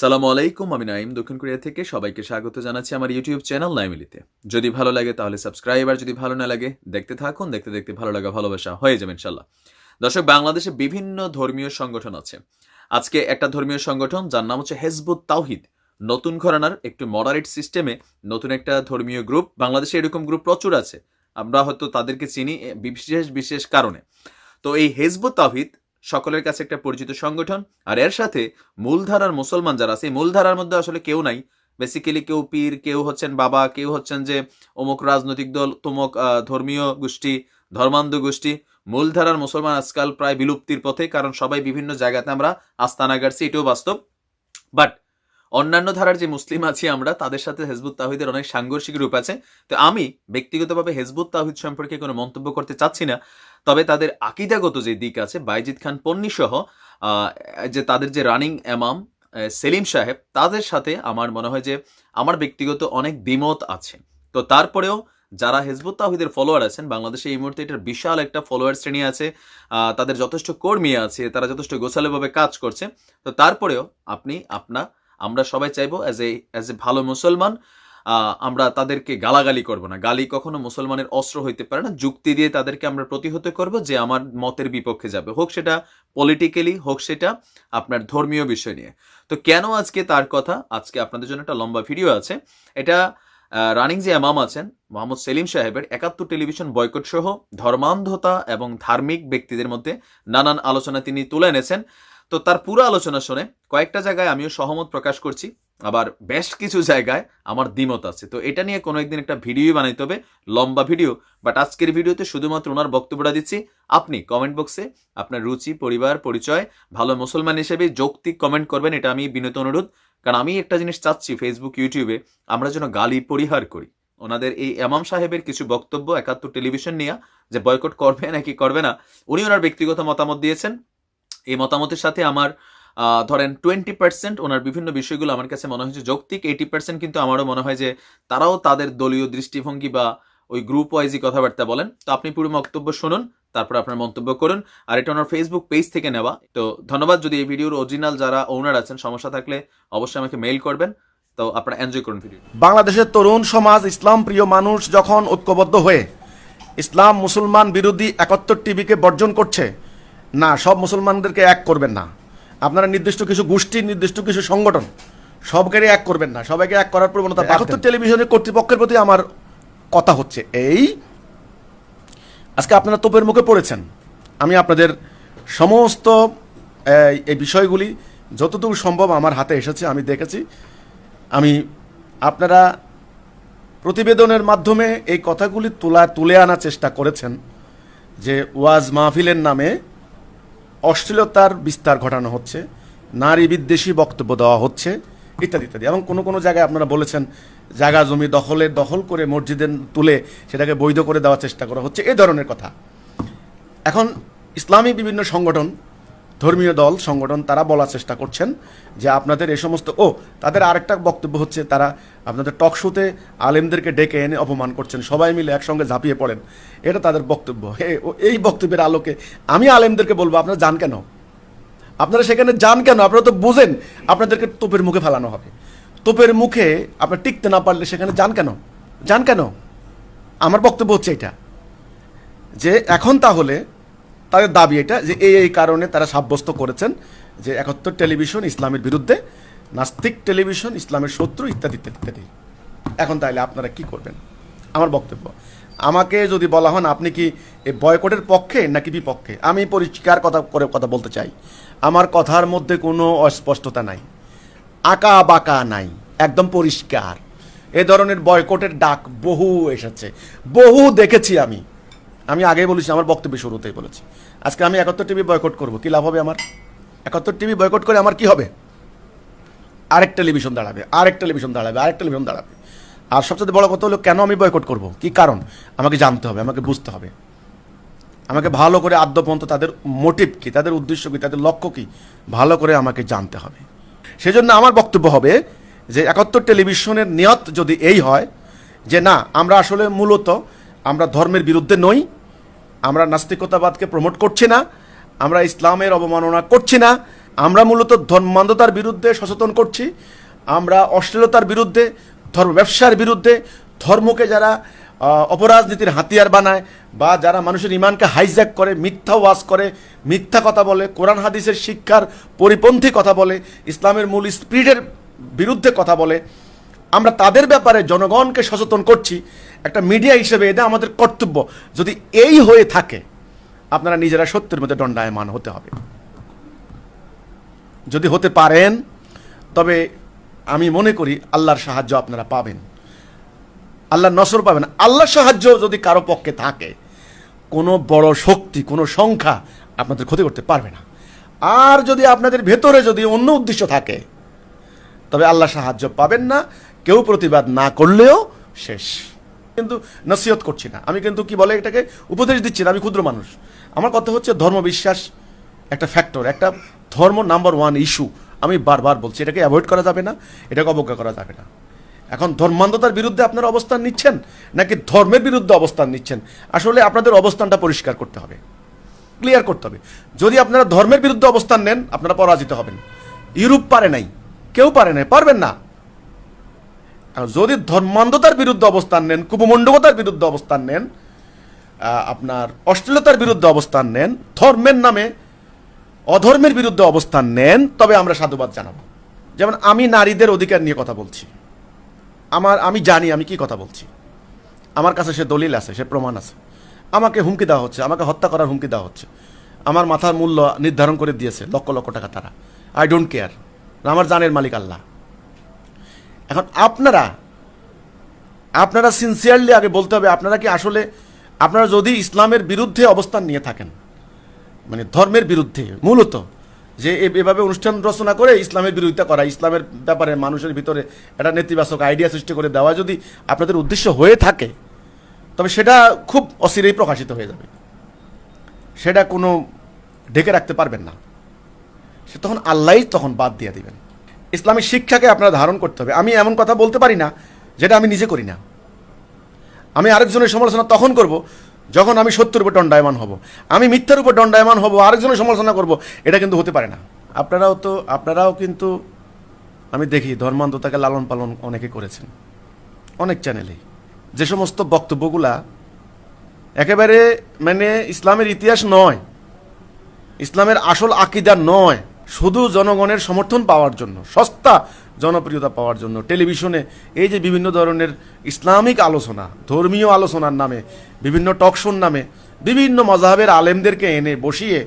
সালামু আলাইকুম, আমি নাইম দক্ষিণ কোরিয়া থেকে। সবাইকে স্বাগত জানাচ্ছি আমার ইউটিউব চ্যানেল নাইমিলিতে যদি ভালো লাগে তাহলে সাবস্ক্রাইব, আর যদি ভালো না লাগে, দেখতে থাকুন, দেখতে দেখতে ভালো লাগা, ভালোবাসা হয়ে যাবে ইনশাল্লাহ দর্শক, বাংলাদেশে বিভিন্ন ধর্মীয় সংগঠন আছে। আজকে একটা ধর্মীয় সংগঠন, যার নাম হচ্ছে হেজবুত তাওহিদ। নতুন ঘরানার একটু মডারেট সিস্টেমে নতুন একটা ধর্মীয় গ্রুপ, বাংলাদেশে এরকম গ্রুপ প্রচুর আছে। আমরা হয়তো তাদেরকে চিনি বিশেষ বিশেষ কারণে। তো এই হেজবুত তাওহিদ সকলের কাছে একটা পরিচিত সংগঠন, আর এর সাথে মূলধারার মুসলমান যারা আছে মূলধারার মধ্যে আসলে কেউ নাই। বেসিক্যালি কেউ পীর, কেউ হচ্ছেন বাবা, কেউ হচ্ছেন যে অমুক রাজনৈতিক দল, তমুক ধর্মীয় গোষ্ঠী, ধর্মান্ধ গোষ্ঠী। মূলধারার মুসলমান আজকাল প্রায় বিলুপ্তির পথে, কারণ সবাই বিভিন্ন জায়গাতে আমরা আস্তানা গাড়ছি, এটাও বাস্তব। বাট অন্যান্য ধারার যে মুসলিম আছি আমরা, তাদের সাথে হেজবুত তাহিদের অনেক সাংঘর্ষিক রূপ আছে। তো আমি ব্যক্তিগতভাবে হেজবুত তাহিদ সম্পর্কে কোনো মন্তব্য করতে চাচ্ছি না। তবে তাদের আকিদাগত যে দিক আছে, বাইজিদ খান পন্নী সহ যে তাদের যে রানিং এমাম সেলিম সাহেব, তাদের সাথে আমার মনে হয় যে আমার ব্যক্তিগত অনেক দ্বিমত আছে। তো তারপরেও যারা হেজবুত তাহিদের ফলোয়ার আছেন, বাংলাদেশে এই মুহূর্তে এটার বিশাল একটা ফলোয়ার শ্রেণি আছে তাদের যথেষ্ট কর্মী আছে, তারা যথেষ্ট গোছালোভাবে কাজ করছে। তো তারপরেও আপনি, আপনা আমরা সবাই চাইব অ্যাজ এ অ্যাজ এ ভালো মুসলমান আমরা তাদেরকে গালাগালি করব না। গালি কখনো মুসলমানের অস্ত্র হইতে পারে না। যুক্তি দিয়ে তাদেরকে আমরা প্রতিহত করব যে আমার মতের বিপক্ষে যাবে। হোক সেটা পলিটিক্যালি হোক সেটা আপনার ধর্মীয় বিষয় নিয়ে। তো কেন আজকে তার কথা? আজকে আপনাদের জন্য একটা লম্বা ভিডিও আছে। এটা রানিং যে এমাম আছেন, মোহাম্মদ সেলিম সাহেবের একাত্তর টেলিভিশন বয়কট সহ ধর্মান্ধতা এবং ধার্মিক ব্যক্তিদের মধ্যে নানান আলোচনা তিনি তুলে এনেছেন। তো তার পুরো আলোচনা শুনে কয়েকটা জায়গায় আমিও সহমত প্রকাশ করছি, আবার বেশ কিছু জায়গায় আমার দ্বিমত আছে। তো এটা নিয়ে কোনো একদিন একটা ভিডিও বানাইতে হবে, লম্বা ভিডিও বাট আজকের ভিডিওতে শুধুমাত্র ওনার বক্তব্যটা দিচ্ছি, আপনি কমেন্ট বক্সে আপনার রুচি, পরিবার, পরিচয়, ভালো মুসলমান হিসেবে যৌক্তিক কমেন্ট করবেন, এটা আমি বিনত অনুরোধ। কারণ আমি একটা জিনিস চাচ্ছি ফেসবুক ইউটিউবে আমরা যেন গালি পরিহার করি। ওনাদের এই এমাম সাহেবের কিছু বক্তব্য, একাত্তর টেলিভিশন নিয়ে যে বয়কট করবে নাকি করবে না, উনি ওনার ব্যক্তিগত মতামত দিয়েছেন। এই মতামতের সাথে আমার ধরেন টোয়েন্টি পার্সেন্ট ওনার বিভিন্ন বিষয়গুলো আমার কাছে মনে হয়েছে যৌক্তিক এইটি পার্সেন্ট কিন্তু আমারও মনে হয় যে তারাও তাদের দলীয় দৃষ্টিভঙ্গি বা ওই গ্রুপ ওয়াইজই কথাবার্তা বলেন। তো আপনি পুরো বক্তব্য শুনুন, তারপর আপনার মন্তব্য করুন। আর এটা ওনার ফেসবুক পেজ থেকে নেওয়া। তো ধন্যবাদ, যদি এই ভিডিওর অরিজিনাল যারা ওনার আছেন, সমস্যা থাকলে অবশ্যই আমাকে মেইল করবেন। তো আপনারা এনজয় করুন ভিডিও বাংলাদেশের তরুণ সমাজ, ইসলাম প্রিয় মানুষ যখন ঐক্যবদ্ধ হয়ে ইসলাম মুসলমান বিরোধী একাত্তর টিভিকে বর্জন করছে না সব মুসলমানদেরকে এক করবেন না। আপনারা নির্দিষ্ট কিছু গোষ্ঠী নির্দিষ্ট কিছু সংগঠন সবকে এক করবেন না। সবাইকে এক করার প্রবণতা একাত্তর টেলিভিশনের কর্তৃপক্ষের প্রতি আমার কথা হচ্ছে। এই আজকে আপনারা তোপের মুখে পড়েছেন। আমি আপনাদের সমস্ত এই, এই বিষয়গুলি যতদূর সম্ভব আমার হাতে এসেছে আমি দেখেছি। আমি আপনারা প্রতিবেদনের মাধ্যমে এই কথাগুলি তোলা তুলে আনার চেষ্টা করেছেন যে ওয়াজ মাহফিলের নামে অশ্লীলতার বিস্তার ঘটানো হচ্ছে, নারী বিদ্বেষী বক্তব্য দেওয়া হচ্ছে, ইত্যাদি ইত্যাদি। এবং কোনো কোনো জায়গায় আপনারা বলেছেন, জায়গা জমি দখলে, দখল করে মসজিদের তুলে সেটাকে বৈধ করে দেওয়ার চেষ্টা করা হচ্ছে, এ ধরনের কথা। এখন ইসলামী বিভিন্ন সংগঠন ধর্মীয় দল, সংগঠন, তারা বলার চেষ্টা করছেন যে আপনাদের এই সমস্ত, ও, তাদের আরেকটা বক্তব্য হচ্ছে তারা আপনাদের টক শোতে আলেমদেরকে ডেকে এনে অপমান করছেন। সবাই মিলে একসঙ্গে ঝাঁপিয়ে পড়েন। এটা তাদের বক্তব্য। এ- এই বক্তব্যের আলোকে আমি আলেমদেরকে বলব, আপনারা যান কেন? আপনারা সেখানে যান কেন? আপনারা তো বোঝেন আপনাদেরকে তোপের মুখে ফেলানো হবে। তোপের মুখে আপনার টিকতে না পারলে সেখানে যান কেন? যান কেন? আমার বক্তব্য হচ্ছে এটা। যে এখন তাহলে তাদের দাবি এটা যে এই এই কারণে তারা সাব্যস্ত করেছেন যে একাত্তর টেলিভিশন ইসলামের বিরুদ্ধে, নাস্তিক টেলিভিশন, ইসলামের শত্রু ইত্যাদি ইত্যাদি এখন তাহলে আপনারা কি করবেন? আমার বক্তব্য, আমাকে যদি বলা হন আপনি কি এই বয়কটের পক্ষে নাকি বিপক্ষে? আমি পরিষ্কার কথা করে কথা বলতে চাই। আমার কথার মধ্যে কোনো অস্পষ্টতা নাই। আঁকা বাঁকা নাই। একদম পরিষ্কার। এ ধরনের বয়কটের ডাক বহু এসেছে। বহু দেখেছি আমি। আমি আগে বলেছি, আমার বক্তব্য শুরুতেই বলেছি। আজকে আমি একাত্তর টিভি বয়কট করব। কি লাভ হবে আমার? একাত্তর টিভি বয়কট করে আমার কি হবে? আরেক টেলিভিশন দাঁড়াবে, আরেক টেলিভিশন দাঁড়াবে, আরেক টেলিভিশন দাঁড়াবে। আর সবচেয়ে বড় কথা হলো, কেন আমি বয়কট করব? কি কারণ? আমাকে জানতে হবে, আমাকে বুঝতে হবে। আমাকে ভালো করে আদ্যপন্ত তাদের মোটিভ কি, তাদের উদ্দেশ্য কি, তাদের লক্ষ্য কি, ভালো করে আমাকে জানতে হবে। সেজন্য আমার বক্তব্য হবে যে, একাত্তর টেলিভিশনের নিয়ত যদি এই হয় যে, না, আমরা আসলে মূলত আমরা ধর্মের বিরুদ্ধে নই আমরা নাস্তিকতাবাদকে প্রমোট করছি না, আমরা ইসলামের অবমাননা করছি না, আমরা মূলত ধর্মান্ধতার বিরুদ্ধে সচেতন করছি, আমরা অশ্লীলতার বিরুদ্ধে, ধর্ম ব্যবসার বিরুদ্ধে, ধর্মকে যারা অপরাজনীতির হাতিয়ার বানায় বা যারা মানুষের ইমানকে হাইজ্যাক করে, মিথ্যা ওয়াজ করে, মিথ্যা কথা বলে, কোরআন হাদিসের শিক্ষার পরিপন্থী কথা বলে, ইসলামের মূল স্পিরিটের বিরুদ্ধে কথা বলে, আমরা তাদের ব্যাপারে জনগণকে সচেতন করছি। একটা মিডিয়া হিসেবে এটা আমাদের কর্তব্য। যদি এই হয়ে থাকে, আপনারা নিজেরা সত্যের মধ্যে দণ্ডায়মান হতে হবে। যদি হতে পারেন, তবে আমি মনে করি আল্লাহর সাহায্য আপনারা পাবেন। আল্লাহর নসর পাবেন। আল্লাহর সাহায্য যদি কারও পক্ষে থাকে, কোনো বড় শক্তি, কোনো সংখ্যা আপনাদের ক্ষতি করতে পারবে না। আর যদি আপনাদের ভেতরে যদি অন্য উদ্দেশ্য থাকে, তবে আল্লাহ সাহায্য পাবেন না। কেউ প্রতিবাদ না করলেও শেষ। কিন্তু নসিহত করছি না। আমি কিন্তু কি বলে এটাকে? উপদেশ দিচ্ছি না, আমি ক্ষুদ্র মানুষ। আমার কথা হচ্ছে ধর্মবিশ্বাস একটা ফ্যাক্টর একটা ধর্ম নাম্বার ওয়ান ইস্যু আমি বারবার বলছি, এটাকে অ্যাভয়েড করা যাবে না, এটাকে অবজ্ঞা করা যাবে না। এখন ধর্মান্ধতার বিরুদ্ধে আপনারা অবস্থান নিচ্ছেন, নাকি ধর্মের বিরুদ্ধে অবস্থান নিচ্ছেন? আসলে আপনাদের অবস্থানটা পরিষ্কার করতে হবে ক্লিয়ার করতে হবে। যদি আপনারা ধর্মের বিরুদ্ধে অবস্থান নেন, আপনারা পরাজিত হবেন। ইউরোপ পারে নাই, কেউ পারে নাই, পারবেন না। যদি ধর্মান্ধতার বিরুদ্ধে অবস্থান নেন কুপমণ্ডকতার বিরুদ্ধে অবস্থান নেন আপনার অশ্লীলতার বিরুদ্ধে অবস্থান নেন, ধর্মের নামে অধর্মের বিরুদ্ধে অবস্থান নেন, তবে আমরা সাধুবাদ জানাব। যেমন আমি নারীদের অধিকার নিয়ে কথা বলছি। আমার, আমি জানি আমি কি কথা বলছি। আমার কাছে সে দলিল আছে, সে প্রমাণ আছে। আমাকে হুমকি দেওয়া হচ্ছে, আমাকে হত্যা করার হুমকি দেওয়া হচ্ছে। আমার মাথার মূল্য নির্ধারণ করে দিয়েছে, লক্ষ লক্ষ টাকা তারা। আই ডোন্ট কেয়ার আমার জানের মালিক আল্লাহ। এখন আপনারা আপনারা সিনসিয়ারলি আগে বলতে হবে, আপনারা কি আসলে, আপনারা যদি ইসলামের বিরুদ্ধে অবস্থান নিয়ে থাকেন মানে ধর্মের বিরুদ্ধে, মূলত, যে এভাবে অনুষ্ঠান রচনা করে ইসলামের বিরোধিতা করা, ইসলামের ব্যাপারে মানুষের ভিতরে একটা নেতিবাচক আইডিয়া সৃষ্টি করে দেওয়া যদি আপনাদের উদ্দেশ্য হয়ে থাকে, তবে সেটা খুব অচিরেই প্রকাশিত হয়ে যাবে। সেটা কোনো ঢেকে রাখতে পারবেন না। সে তখন আল্লাহই তখন বাদ দিয়ে দিবেন। ইসলামিক শিক্ষাকে আপনারা ধারণ করতে হবে। আমি এমন কথা বলতে পারি না, যেটা আমি নিজে করি না। আমি আরেকজনের সমালোচনা তখন করব, যখন আমি সত্যের উপর দণ্ডায়মান হব। আমি মিথ্যার উপর দণ্ডায়মান হব, আরেকজনের সমালোচনা করব, এটা কিন্তু হতে পারে না। আপনারাও তো, আপনারাও কিন্তু, আমি দেখি ধর্মান্ধতাকে লালন পালন অনেকে করেছেন। অনেক চ্যানেলে যে সমস্ত বক্তব্যগুলা একেবারে মানে ইসলামের ইতিহাস নয়, ইসলামের আসল আকিদা নয় শুধু জনগণের সমর্থন পাওয়ার জন্য, সস্তা জনপ্রিয়তা পাওয়ার জন্য, টেলিভিশনে এই যে বিভিন্ন ধরনের ইসলামিক আলোচনা, ধর্মীয় আলোচনার নামে, বিভিন্ন টকশোর নামে, বিভিন্ন মজাহের আলেমদেরকে এনে বসিয়ে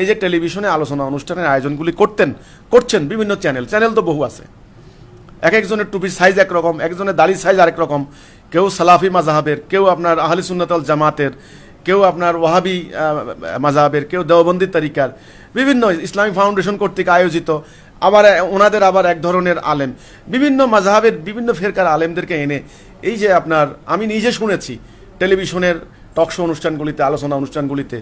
এই যে টেলিভিশনে আলোচনা অনুষ্ঠানের আয়োজনগুলি করতেন, করছেন বিভিন্ন চ্যানেল। চ্যানেল তো বহু আছে। এক একজনের টুপির সাইজ একরকম একজনের দাড়ির সাইজ আরেক রকম। কেউ সালাফি মাজাহাবের, কেউ আপনার আহলি সুন্নতল জামাতের কেউ আপনার ওয়াহাবি আহ, মাজাহাবের কেউ দেওবন্দি তরিকার বিভিন্ন ইসলামিক ফাউন্ডেশন কর্তৃক আয়োজিত আবার ওনাদের আবার এক ধরনের আলেম। বিভিন্ন মাজাহাবের বিভিন্ন ফেরকার আলেমদেরকে এনে এই যে আপনার আমি নিজে শুনেছি টেলিভিশনের টকশো অনুষ্ঠানগুলিতে আলোচনা অনুষ্ঠানগুলিতে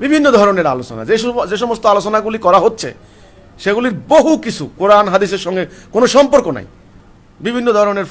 বিভিন্ন ধরনের আলোচনা। যে যে সমস্ত আলোচনাগুলি করা হচ্ছে সেগুলির বহু কিছু কোরআন হাদিসের সঙ্গে কোনো সম্পর্ক নাই। বিভিন্ন ধরনের